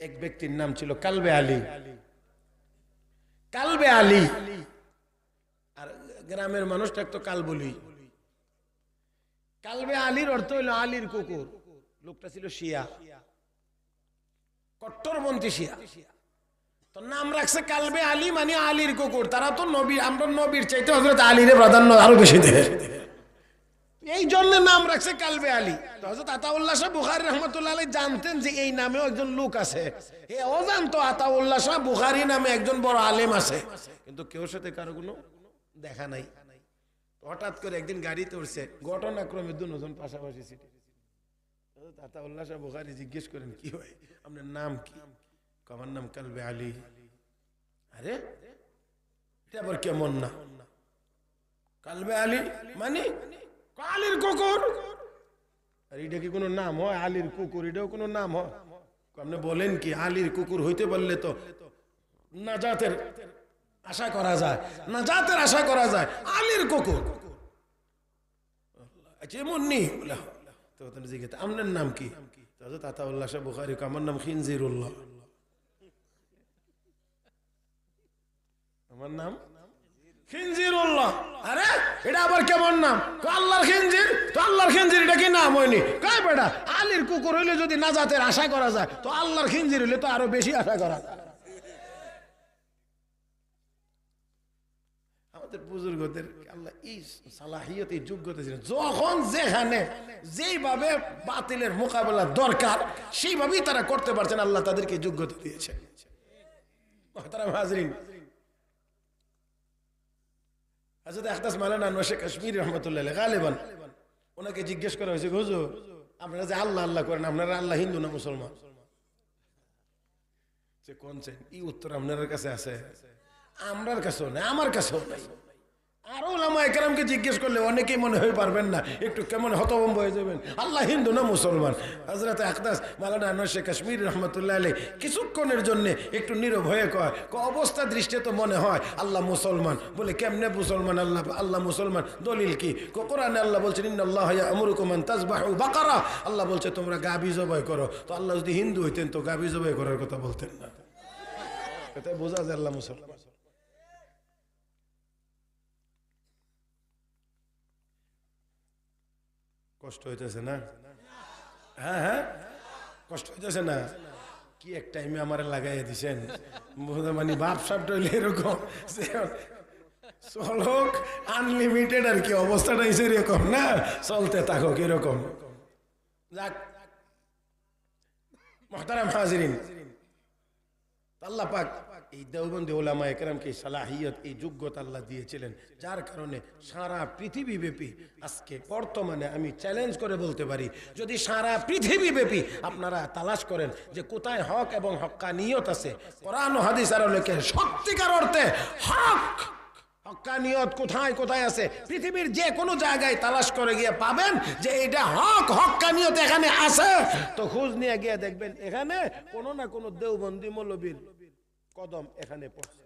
এক ব্যক্তির নাম ছিল কালবে আলী। কালবে আলী। আর গ্রামের মানুষটা তো কাল বলি কালবে আলীর অর্থ হইল আলীর কুকুর। লোকটা ছিল শিয়া। কট্টরপন্থী শিয়া। নাম রাখছে কালবে আলী মানে আলীর কুকুর। তারা তো নবী, আমরা নবীর চাইতে হজরত আলীরে প্রাধান্য আরও বেশি দেয়। এই জন্য নাম রাখছে কালবে আলী। হজরত আতাউল্লাহ শাহ বুখারি রহমতুল্লাহ জানতেন যে এই নামেও একজন লোক আছে। ও জানতো আতাউল্লাহ শাহ বুখারি নামে একজন বড় আলেম আছে। কিন্তু কেউ সাথে কারও কোনো দেখা নাই। হঠাৎ করে একদিন গাড়িতে উঠছে, ঘটনাক্রমে দুজন পাশাপাশি সিটে। আতাউল্লাহ শাহ বুখারি জিজ্ঞেস করেন, কি হয় আপনার নাম কি? আমার নাম কালবে আলী। আরে, এটা আবার কেমন না? কালবে আলী মানে আলীর কুকুর। আর এটা কি কোনো নাম হয়? আলীর কুকুর এটাও কোনো নাম হয়? আপনি বলেন কি আলীর কুকুর হইতে পারলে তো নাজাতের আশা করা যায়। নাজাতের আশা করা যায় আলীর কুকুর। আচ্ছা এমন নেই। বলে, তো জিজ্ঞেস আপনার নাম কি? আমার নাম আমার নাম আরে কেমন নাম? আল্লাহর খিনজির? কি নাম হয়নি? কুকুর হইলে যদি আশা করা যায়, তো আল্লাহর খিনজির হইলে তো আরও বেশি আশা করা যায়। আমাদের বুজুর্গদের আল্লাহ যোগ্যতা যখন যেখানে যেইভাবে বাতিলের মোকাবেলা দরকার, সেইভাবেই তারা করতে পারছেন, আল্লাহ তাদেরকে যোগ্যতা দিয়েছে। মোহতারাম হাজরিন হাজরত ওনাকে জিজ্ঞেস করা হয়েছে আল্লাহ আল্লাহ করেন, আপনারা আল্লাহ হিন্দু না মুসলমান? সে কোন উত্তর আপনার কাছে আছে কাছেও নাই, আমার কাছেও নাই। আরও লামা একরামকে জিজ্ঞেস করলে অনেকেই মনে হয়ে পারবেন না, একটু কেমন হতভম্ব হয়ে যাবেন। আল্লাহ হিন্দু না মুসলমান? হজরত আখদাস মালানা নশে কাশ্মীর রহমতুল্লাহ আলী কিছুক্ষণের জন্যে একটু নীরব হয়ে কয় ক অবস্থা দৃষ্টিতে তো মনে হয় আল্লাহ মুসলমান। বলে, কেমনে মুসলমান আল্লাহ আল্লাহ মুসলমান? দলিল কি? কোরআনে আল্লাহ বলছেন, ইন্নাল্লাহ আমরুকুমান তাজবাহু বাকারা। আল্লাহ বলছে, তোমরা গাবি জবাই করো। তো আল্লাহ যদি হিন্দু হইতেন, তো গাবি জবাই করার কথা বলতেন না। এটা বোঝা যায় আল্লাহ মুসলমান। কষ্ট হইতেছে না? হ্যাঁ হ্যাঁ? কষ্ট হইতেছে না? কি এক টাইমে আমার লাগাই দিছেন? মানে বাপ সাপটা হইলে এরকম। চলক আনলিমিটেড আর কি, অবস্থাটা হিসেবে এরকম না? চলতে থাকুক, এরকম। যাক। মহতারাম হাজিরিন। আল্লাহ পাক এই দেওবন্দি ওলামা একরামকে সালাহিয়ত, এই যোগ্যতা আল্লাহ দিয়েছিলেন, যার কারণে সারা পৃথিবী ব্যাপী আজকে বর্তমানে আমি চ্যালেঞ্জ করে বলতে পারি, যদি সারা পৃথিবী ব্যাপী আপনারা তালাশ করেন যে কোথায় হক এবং হক্কানিয়ত আছে, কোরআন হাদিস আর লেখে, সত্যিকার অর্থে হক হক্কানিয়ত কোথায় কোথায় আছে, পৃথিবীর যে কোনো জায়গায় তালাশ করে গিয়ে পাবেন যে এটা হক হক্কানিয়ত এখানে আছে। তো খোঁজ নিয়ে গিয়ে দেখবেন, এখানে কোনো না কোনো দেওবন্দি মৌলবীর কদম এখানে পড়ছে।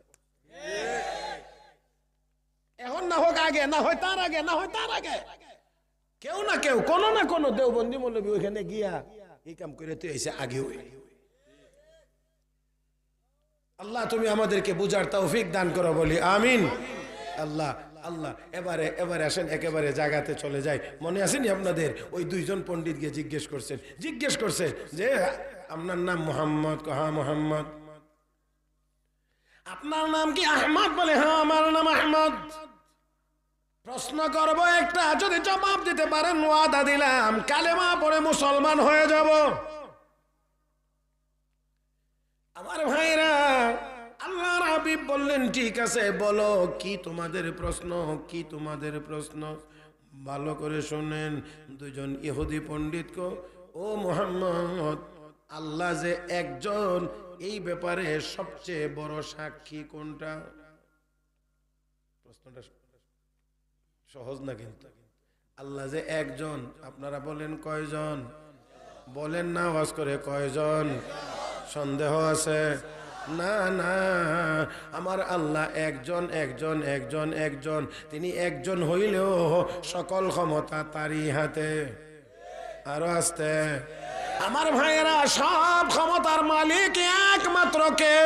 এখন না হোক আগে, না হয় তার আগে, না হয় তার আগে। কেউ না কেউ, কোনো না কোনো দেওবন্দি মৌলবী ওইখানে গিয়া এই কাম করে তুই এসে আগে আল্লাহ তুমি আমাদেরকে বুঝার তৌফিক দান করো বলি, আমিন। আল্লাহ আল্লাহ, এবারে এবারে আসেন, একেবারে জায়গাতে চলে যায়। মনে আসেনি আপনাদের? ওই দুইজন পণ্ডিত গিয়ে জিজ্ঞেস করছেন। জিজ্ঞেস করছে যে, আপনার নাম মোহাম্মদ? কহা মোহাম্মদ? আপনার নাম কি আহমদ বলে? হ্যাঁ আমার নাম আহমদ। প্রশ্ন করব একটা, যদি জবাব দিতে পারেন, ওয়াদা দিলাম, কালেমা পরে মুসলমান হয়ে যাব। আমার ভাইরা, আল্লাহ হাবিব বললেন, ঠিক আছে, বলো, কি তোমাদের প্রশ্ন? কি তোমাদের প্রশ্ন? ভালো করে শোনেন, দুজন ইহুদি পণ্ডিত কো ও মোহাম্মদ, আল্লাহ যে একজন এই ব্যাপারে সবচেয়ে বড় সাক্ষী কোনটা? প্রশ্নটা সহজ না কিন্তু। আল্লাহ যে একজন, আপনারা বলেন কয়জন? বলেন না আওয়াজ করে কয়জন? সন্দেহ আছে? না না। আমার আল্লাহ একজন একজন একজন একজন। তিনি একজন হইলেও সকল ক্ষমতা তারই হাতে। আরও আসতে আমার ভাইয়েরা সব ক্ষমতার মালিক একমাত্র কে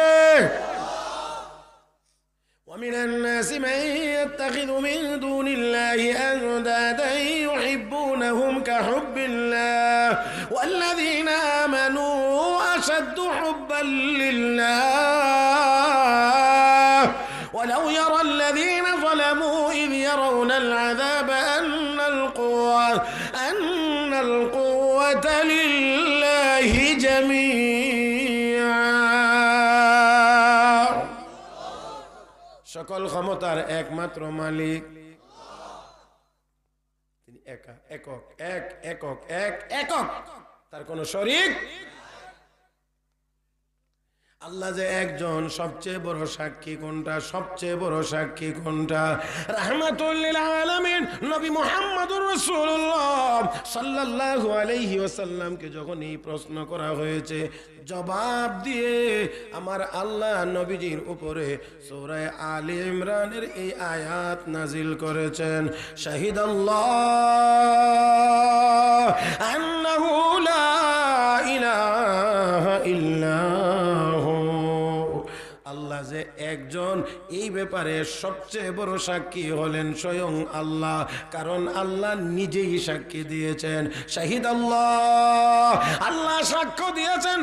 ومن الناس من يتخذ من دون الله أندادا يحبونهم كحب الله والذين آمنوا أشد حبا لله ক্ষমতার একমাত্র মালিক। তিনি একা একক এক একক এক একক। তার কোন শরিক আল্লাহ যে একজন সবচেয়ে বড় সাক্ষী কোনটা? সবচেয়ে বড় সাক্ষী কোনটা? রাহমাতুল্লিল নবী মুহাম্মদুর রাসূলুল্লাহ সাল্লাল্লাহু যখন এই প্রশ্ন করা হয়েছে, জবাব দিয়ে আমার আল্লাহ নবীজির উপরে সূরা আলে ইমরানের এই আয়াত নাজিল করেছেন শাহিদ আল্লাহ একজন এই ব্যাপারে সবচেয়ে বড় সাক্ষী হলেন স্বয়ং আল্লাহ। কারণ আল্লাহ নিজেই সাক্ষী দিয়েছেন। শাহিদ আল্লাহ আল্লাহ সাক্ষ্য দিয়েছেন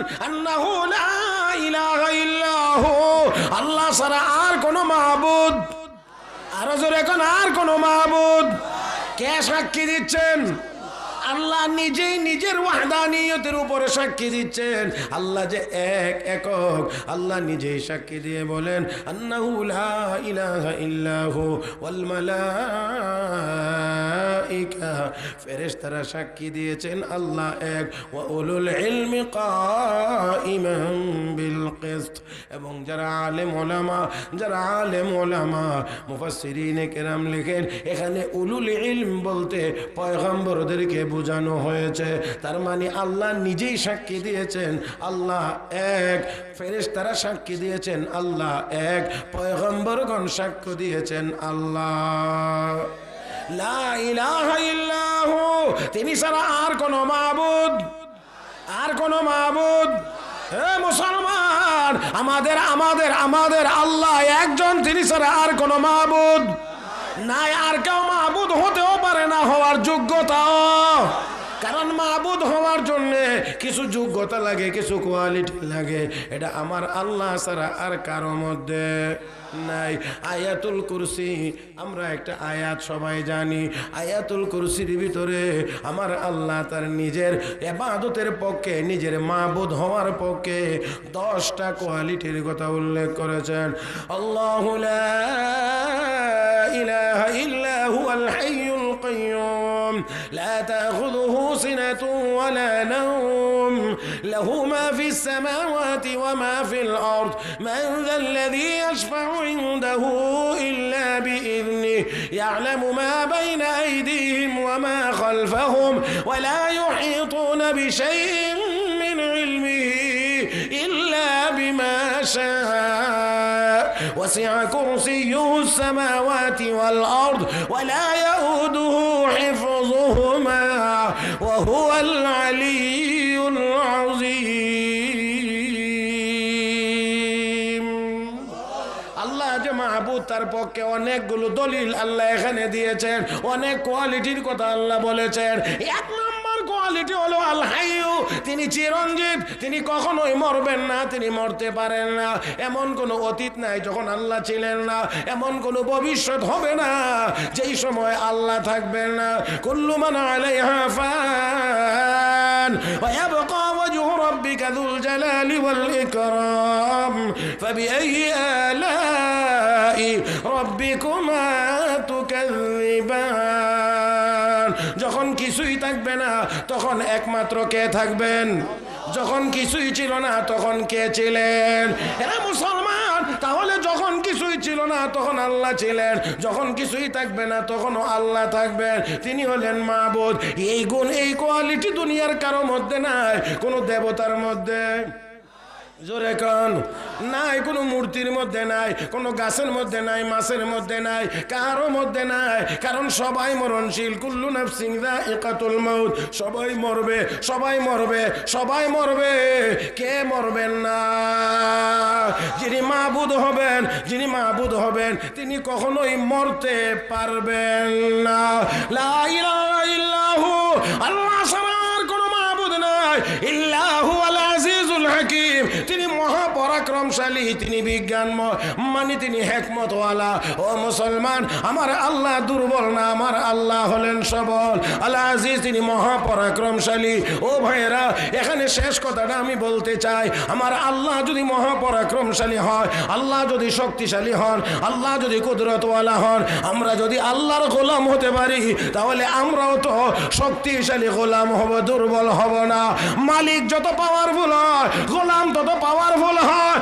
আল্লাহ ছাড়া আর কোনো মাহবুদ, আরও জোরে এখন আর কোনো মাহবুদ। কে সাক্ষী দিচ্ছেন? আল্লাহ নিজেই নিজের ওয়াহদানিয়তের উপরে সাক্ষী দিচ্ছেন। আল্লাহ যে এক একক, আল্লাহ নিজেই সাক্ষী দিয়ে বলেন, আন্নাহু লা ইলাহা ইল্লাহু ওয়াল মালাইকা। ফেরেশতারা সাক্ষী দিয়েছেন, আল্লাহ এক, ওয়া উলুল ইলমি বিল এবং যারা আলেম ওলামা, যারা আলেম ওলামা, মুফাসসিরিন কেরাম লেখেন, এখানে উলুল ইলম বলতে পয়গম্বরদেরকে বোঝানো হয়েছে। তার মানে আল্লাহ নিজেই সাক্ষী দিয়েছেন, আল্লাহ এক। ফেরেশতারা সাক্ষী দিয়েছেন, আল্লাহ এক। পয়গম্বরগণ সাক্ষ্য দিয়েছেন, আল্লাহ। তিনি ছাড়া আর কোনো মাবুদ, আর কোনো মাবুদ। হে মুসলমান! আমাদের আমাদের আমাদের আল্লাহ একজন তিনি ছাড়া আর কোনো মাহবুদ নাই। আর কেউ মাহবুদ হতেও পারে না, হওয়ার যোগ্যতাও। কারণ মাহবুদ হওয়ার জন্যে কিছু যোগ্যতা লাগে, কিছু কোয়ালিটি লাগে। এটা আমার আল্লাহ ছাড়া আর কারও মধ্যে নাই। আয়াতুল কুরসি, আমরা একটা আয়াত সবাই জানি। আয়াতুল কুরসির ভিতরে আমার আল্লাহ তার নিজের এবাদতের পক্ষে, নিজের মাহবুদ হওয়ার পক্ষে দশটা কোয়ালিটির কথা উল্লেখ করেছেন। আল্লাহ ইলাহা আল্লাহ হাইয়ুল কাইয়ুম। লা তাখুযু تأخذه سنة ولا نوم. له ما في السماوات وما في الأرض. من ذا الذي يشفع عنده إلا بإذنه. يعلم ما بين أيديهم وما خلفهم. ولا يحيطون بشيء من علمه إلا بما شاء. وسع كرسيه السماوات والأرض. ولا يؤوده حفظهما وهو العلي العظيم আল্লাহ যে মাহবুদ তার পক্ষে অনেকগুলো দলিল আল্লাহ এখানে দিয়েছেন অনেক কোয়ালিটির কথা আল্লাহ বলেছেন এক নম্বর কোয়ালিটি হলো আল্লাহু। তিনি চিরঞ্জীব, তিনি কখনোই মরবেন না, তিনি মরতে পারেন না। এমন কোনো অতীত নাই যখন আল্লাহ ছিলেন না, এমন কোনো ভবিষ্যৎ হবে না, যেই সময় আল্লাহ থাকবেন না। কুল্লু মানা আলাইহা ফান, ওয়া ইয়াবকা ওয়াজহু রাব্বিকা যুল জালালি ওয়াল ইকরাম ফাবিআই আলাই রাব্বিকুমা তুকাযযিবান। যখন কিছুই থাকবে না, তখন একমাত্র কে থাকবেন? যখন কিছুই ছিল না, তখন কে ছিলেন? এরা মুসলমান, তাহলে যখন কিছুই ছিল না, তখন আল্লাহ ছিলেন। যখন কিছুই থাকবে না, তখনও আল্লাহ থাকবেন। তিনি হলেন মাহবুদ এই গুণ, এই কোয়ালিটি দুনিয়ার কারও মধ্যে নাই, কোনো দেবতার মধ্যে। জোরে কন। নাই কোনো মূর্তির মধ্যে নাই, কোনো গাছের মধ্যে নাই, মাছের মধ্যে নাই, কারও মধ্যে নাই, কারণ সবাই মরণশীল। কুল্লু নাফসিং একাতুল মৌত সবাই মরবে সবাই মরবে সবাই মরবে। কে মরবেন না? যিনি মাহবুদ হবেন, যিনি মাহবুদ হবেন, তিনি কখনোই মরতে পারবেন না। লা তিনি বিজ্ঞান মানে তিনি হেকমতওয়ালা। ও মুসলমান, আমার আল্লাহ দুর্বল না, আমার আল্লাহ হলেন সবল। আল্লাহ আজিজ, তিনি মহাপরাক্রমশালী। ও ভাইয়েরা, এখানে শেষ কথাটা আমি বলতে চাই। আমার আল্লাহ যদি মহাপরাক্রমশালী হয়, আল্লাহ যদি শক্তিশালী হন, আল্লাহ যদি কুদরতওয়ালা হন, আমরা যদি আল্লাহর গোলাম হতে পারি, তাহলে আমরাও তো শক্তিশালী গোলাম হব, দুর্বল হব না। মালিক যত পাওয়ারফুল হয়, গোলাম তত পাওয়ারফুল হয়।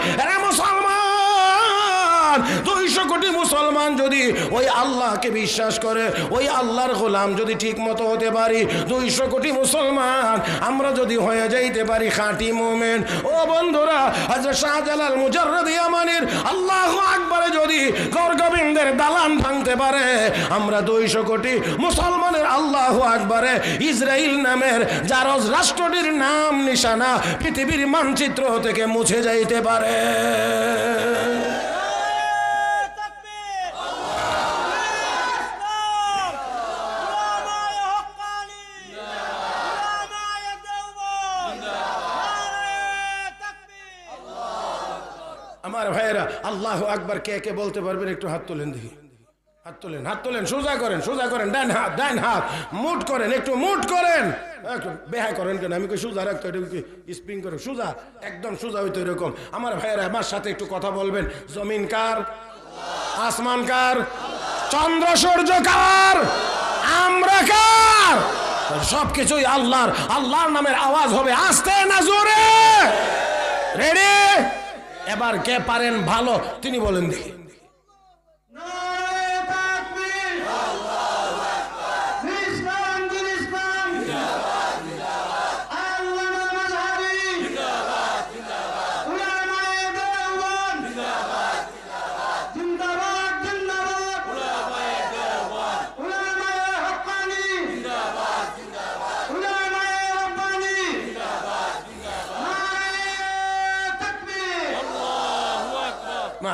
মুসলমান দুইশো কোটি মুসলমান যদি ওই আল্লাহকে বিশ্বাস করে, ওই আল্লাহর গোলাম যদি ঠিক মতো হতে পারি, দুইশো কোটি মুসলমান আমরা যদি হয়ে যাইতে পারি, খাঁটি মোমেন। ও বন্ধুরা হাজরত শাহজালাল ইয়ামানির আল্লাহ আকবারে যদি গৌর গোবিন্দের দালান ভাঙতে পারে, আমরা দুইশো কোটি মুসলমানের আল্লাহ আকবারে ইসরায়েল নামের জারজ রাষ্ট্রটির নাম, নিশানা পৃথিবীর মানচিত্র থেকে মুছে যাইতে পারে। আমার ভাইয়েরা, আল্লাহ আকবার, কে কে বলতে পারবেন? একটু হাত তোলেন দেখি। হাত তোলেন হাত তোলেন, সোজা করেন সোজা করেন, ডান হাত ডান হাত, মুট করেন, একটু মুট করেন। বেহা করেন কেন? আমি সোজা রাখতে স্প্রিং করে? সোজা, একদম সোজা হইতো এরকম। আমার ভাইয়েরা, আমার সাথে একটু কথা বলবেন। জমিন কার? আসমান কার? চন্দ্র, সূর্য কার? আমরা কার? সব কিছুই আল্লাহর। আল্লাহর নামের আওয়াজ হবে, আসতে না জোরে। রেডি এবার কে পারেন ভালো তিনি বলেন দেখি।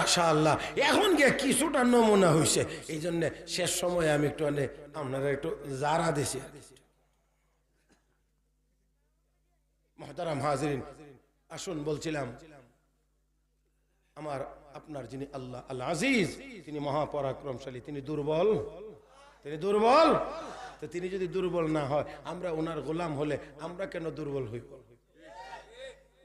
মাশাআল্লাহ। এখন গিয়ে কিছুটা নমুনা হয়েছে এই জন্য শেষ সময়ে আমি একটু মানে আপনারা একটু জারা দিছি। মহতারাম হাজরিন, আসুন বলছিলাম, আমার আপনার যিনি আল্লাহ আল্লাহ আজিজ, তিনি মহাপরাক্রমশালী, তিনি দুর্বল তিনি দুর্বল। তো তিনি যদি দুর্বল না হয়, আমরা ওনার গোলাম হলে আমরা কেন দুর্বল হইব?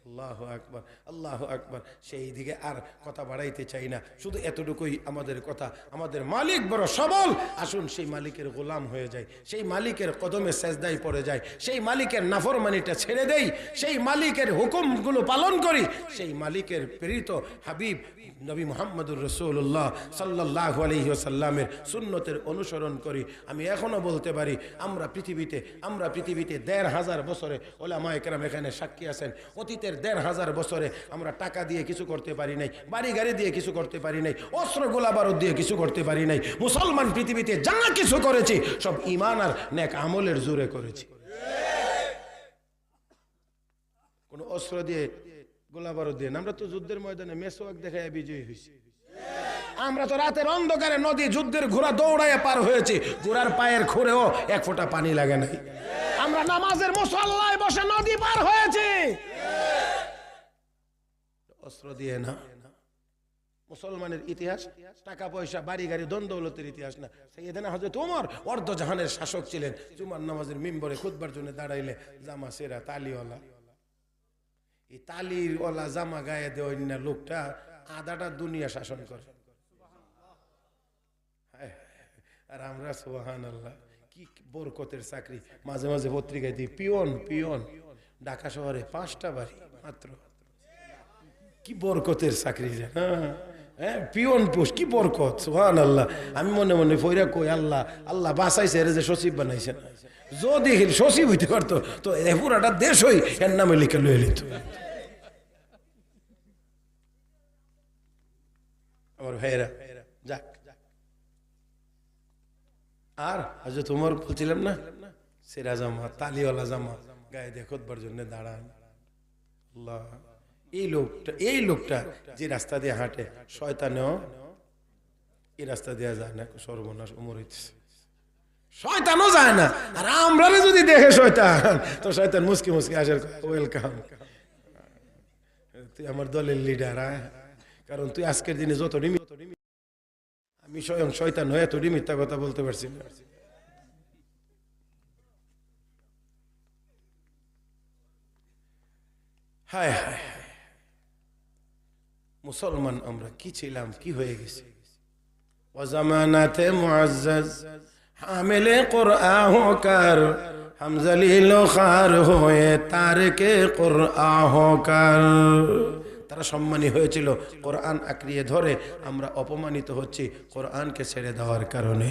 আল্লাহ আকবর আল্লাহ আকবর। সেই দিকে আর কথা বাড়াইতে চাই না। শুধু এতটুকুই আমাদের কথা। আমাদের মালিক বড় সবল। আসুন সেই মালিকের গোলাম হয়ে যায় সেই মালিকের কদমে সেজদাই পড়ে যায় সেই মালিকের নাফরমানিটা ছেড়ে দেই। সেই মালিকের হুকুমগুলো পালন করি। সেই মালিকের প্রেরিত হাবিব নবী মোহাম্মদুর রসুল্লাহ সাল্লাহ আলহি সাল্লামের সুন্নতের অনুসরণ করি। আমি এখনও বলতে পারি, আমরা পৃথিবীতে আমরা পৃথিবীতে দেড় হাজার বছরে ওলামা একরাম এখানে সাক্ষী আছেন। অতীতের দেড় হাজার বছরে আমরা টাকা দিয়ে কিছু করতে পারি নাই, বাড়ি গাড়ি দিয়ে কিছু করতে পারি নাই, অস্ত্র গোলা বারুদ দিয়ে কিছু করতে পারি নাই, মুসলমান পৃথিবীতে যা কিছু করেছি, সব ইমান আর নেক আমলের জোরে করেছি। কোন অস্ত্র দিয়ে গোলা বারুদ দিয়ে আমরা তো যুদ্ধের ময়দানে মেসোয়াক দেখায় বিজয়ী হয়েছি আমরা তো রাতের অন্ধকারে নদী যুদ্ধের ঘোড়া দৌড়াইয়া পার হয়েছি, ঘোড়ার পায়ের খুঁড়েও এক ফোঁটা পানি লাগে নাই। আমরা নামাজের মুসল্লায় বসে নদী পার হয়েছি অস্ত্র দিয়ে না। মুসলমানের ইতিহাস, টাকা পয়সা, বাড়ি গাড়ি দ্বন্দ্বলতের ইতিহাস না। সেইদিন হজরত তোমার অর্ধ জাহানের শাসক ছিলেন। জুমার নামাজের মিম্বরে খুদবার জন্য দাঁড়াইলে জামা সেরা তালিওয়ালা। এই তালির ওলা জামা গায়ে লোকটা আদাটা দুনিয়া শাসন করে। আর আমরা আল্লাহ কি বরকতের চাকরি। মাঝে মাঝে পত্রিকায় দিই, পিয়ন পিয়ন। ঢাকা শহরে পাঁচটা বাড়ি মাত্র। কি বরকতের চাকরি হ্যাঁ হ্যাঁ। পিওন পোস্ট কি বরকত সোহান আল্লাহ আমি মনে মনে ফইরা কই, আল্লাহ আল্লাহ বাসাইছে এর যে সচিব বানাইছে। না যদি সচিব হইতে পারতো, তো এ পুরাটা দেশই এর নামে লিখে লয়ে নিত আমার ভাইয়েরা, যাক। আর আজ তোমার বলছিলাম না সেরা জামা তালিওয়ালা জামা গায়ে দেখবার জন্য দাঁড়ান। আল্লাহ। এই লোকটা এই লোকটা যে রাস্তা দিয়ে হাঁটে, শয়তানেও এই রাস্তা দিয়ে যায় না, সর্বনাশ উমর হইতেছে। শয়তানও যায় না। আর আমরা যদি দেখে শয়তান, তো শয়তান মুসকি মুসকি আসে ওয়েলকাম তুই আমার দলের লিডার কারণ তুই আজকের দিনে যত রিমি আমি স্বয়ং শয়তান হয়ে তোরই মিথ্যা কথা বলতে পারছি না। হায় হায়। মুসলমান আমরা কি ছিলাম, কি হয়ে গেছে? তারা সম্মানী হয়েছিল, কোরআন আঁকড়িয়ে ধরে আমরা অপমানিত হচ্ছি কোরআনকে ছেড়ে দেওয়ার কারণে।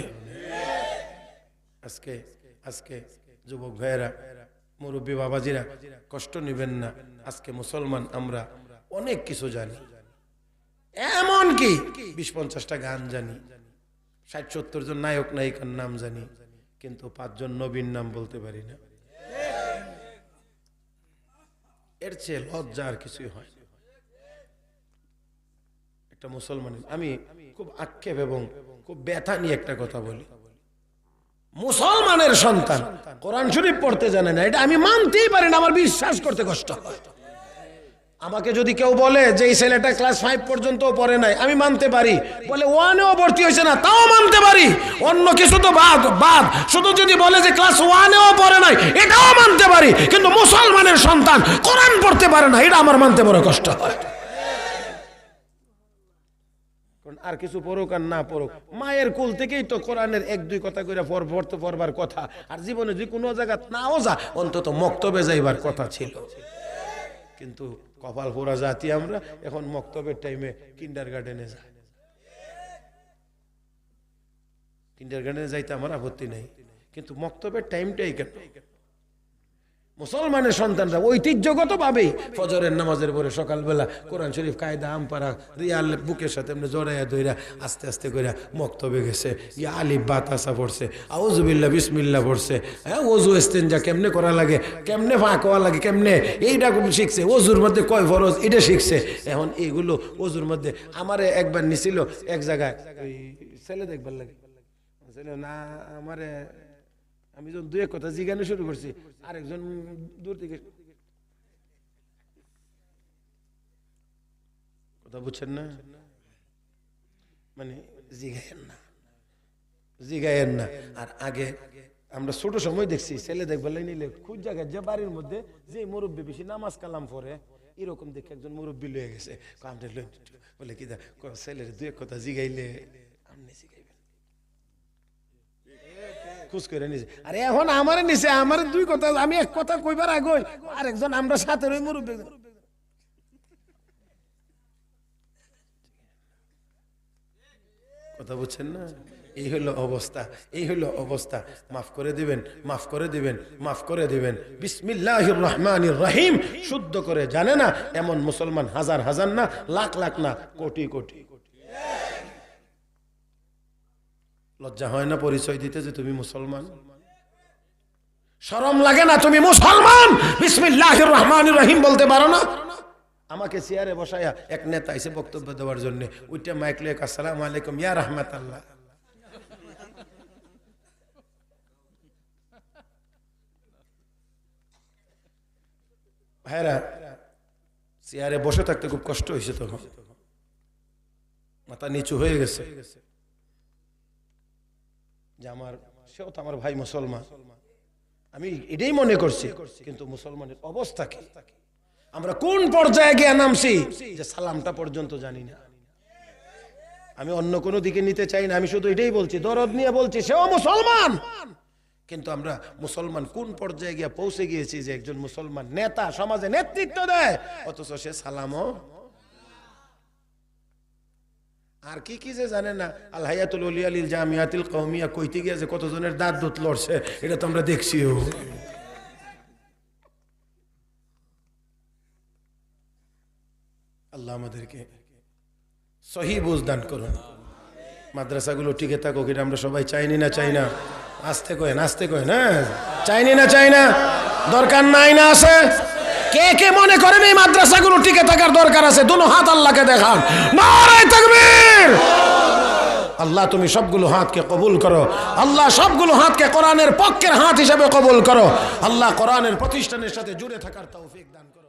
আজকে আজকে যুবক ভাইয়েরা, মুরব্বী বাবাজিরা কষ্ট নেবেন না। আজকে মুসলমান আমরা অনেক কিছু জানি। এমন কি? বিশ পঞ্চাশটা গান জানি, ষাট সত্তর জন নায়ক নায়িকার নাম জানি, কিন্তু পাঁচজন নবীর নাম বলতে পারি না। এর চেয়ে লজ্জা আর কিছুই হয়। একটা মুসলমান, আমি খুব আক্ষেপ এবং খুব ব্যথা নিয়ে একটা কথা বলি। মুসলমানের সন্তান, কোরআন শরীফ পড়তে জানে না, এটা আমি মানতেই পারি না, আমার বিশ্বাস করতে কষ্ট হয়। আমাকে যদি কেউ বলে যে এই ছেলেটা ক্লাস ফাইভ পর্যন্ত পড়ে নাই, আমি মানতে পারি। বলে, ওয়ানেও ভর্তি হয়েছে না, তাও মানতে পারি। অন্য কিছু তো বাদ বাদ। শুধু যদি বলে যে ক্লাস ওয়ানেও পড়ে নাই, এটাও মানতে পারি। কিন্তু মুসলমানের সন্তান কোরআন পড়তে পারে না, এটা আমার মানতে বড় কষ্ট হয়। আর কিছু পড়ুক আর না পড়ুক, মায়ের কুল থেকেই তো কোরআনের এক, দুই কথা করে পর পড়তে পড়বার কথা। আর জীবনে যে কোনো জায়গা নাও যা, অন্তত মক্তবে যাইবার কথা ছিল। কিন্তু কপাল পোড়া জাতি আমরা, এখন মক্তবের টাইমে কিন্ডার গার্ডেনে যাই কিন্ডার গার্ডেনে যাইতে আমার আপত্তি নাই। কিন্তু মক্তবের টাইমটাই কেন? মুসলমানের সন্তানরা ঐতিহ্যগত ভাবেই ফজরের নামাজের পরে সকালবেলা কোরআন শরীফ, কায়দা আমপারা রিয়াল, বুকের সাথে এমনি জড়াইয়া দইরা আস্তে আস্তে করে মক্তবে গেছে। ইয়া আলিফ বাতাসা পড়ছে। আউজুবিল্লা বিসমিল্লা পড়ছে। হ্যাঁ ওজু এস্তেঞ্জা কেমনে করা লাগে? কেমনে ফাঁক লাগে? কেমনে? এইটা শিখছে? ওজুর মধ্যে কয় ফরজ? এটা শিখছে। এখন এইগুলো ওজুর মধ্যে আমারে একবার নিছিল এক জায়গায় ছেলে দেখবার লাগে। না, আমারে আমি যখন দু এক কথা জিজ্ঞানো শুরু করছি, আরেকজন দূর থেকে কথা বুঝছেন না? মানে জিগায়েন না। জিগায়েন না। আর আগে আমরা ছোট সময় দেখছি, ছেলে দেখবার নিলে খুব জায়গায় যে বাড়ির মধ্যে যে মুরব্বী বেশি নামাজ কালাম পরে এরকম দেখে একজন মুরব্বী লয়ে গেছে। বলে কি ছেলের দু এক কথা জিগাইলে আপনি জিগাইবেন খুশ করে নিছে। আরে এখন আমার নিছে, আমার দুই কথা, আমি এক কথা কইবার আগে আরেকজন আমরা সাথে রই মুরব্বী কথা বুঝছেন না? এই হলো অবস্থা, এই হলো অবস্থা। মাফ করে দিবেন, মাফ করে দিবেন, মাফ করে দিবেন। বিসমিল্লাহির রহমানির রহিম। শুদ্ধ করে জানে না, এমন মুসলমান হাজার হাজার না, লাখ লাখ না, কোটি কোটি। লজ্জা হয় না পরিচয় দিতে যে তুমি মুসলমান? শরম লাগে না তুমি মুসলমান? বিসমিল্লাহির রহমানির রহিম বলতে পারো না? আমাকে চেয়ারে বসায়া এক নেতা এসে বক্তব্য দেওয়ার জন্য ওইটা মাইক লেখ আসসালাম আলাইকুম, ইয়া রহমাত আল্লাহ ভাইরা, চেয়ারে বসে থাকতে খুব কষ্ট হয়েছে তখন। মাথা নিচু হয়ে গেছে। যে আমার, সেও তো আমার ভাই মুসলমান। আমি এটাই মনে করছি, কিন্তু মুসলমানের অবস্থা কি? আমরা কোন পর্যায়ে গিয়ে নামছি যে সালামটা পর্যন্ত জানি না। আমি অন্য কোনো দিকে নিতে চাই না, আমি শুধু এটাই বলছি, দরদ নিয়ে বলছি, সেও মুসলমান। কিন্তু আমরা মুসলমান কোন পর্যায়ে গিয়ে পৌঁছে গিয়েছি যে একজন মুসলমান নেতা সমাজে নেতৃত্ব দেয়, অথচ সে সালামও আর কি কি যে জানে না? আল হায়াতুল উলিয়ালিল জামিয়াতিল কওমিয়া, কইতে গিয়ে যে কতজনের দাঁত দুধ লড়ছে, এটা তো আমরা দেখছিও। আল্লাহ আমাদেরকে সহি বুঝ দান করুন। মাদ্রাসাগুলো টিকে থাকুক, এটা আমরা সবাই চাইনি না, চাই না। আসতে কয়েন আসতে কয়েন হ্যাঁ? চাইনি না, চাই না? দরকার নাই না আছে? কে কে মনে করেন এই মাদ্রাসাগুলো টিকে থাকার দরকার আছে? দুনো হাত আল্লাহকে দেখান। নারায় তাকবীর! আল্লাহ, তুমি সবগুলো হাতকে কবুল করো। আল্লাহ, সবগুলো হাতকে কোরআনের পক্ষের হাত হিসেবে কবুল করো। আল্লাহ, কোরআনের প্রতিষ্ঠানের সাথে জুড়ে থাকার তৌফিক দান করো।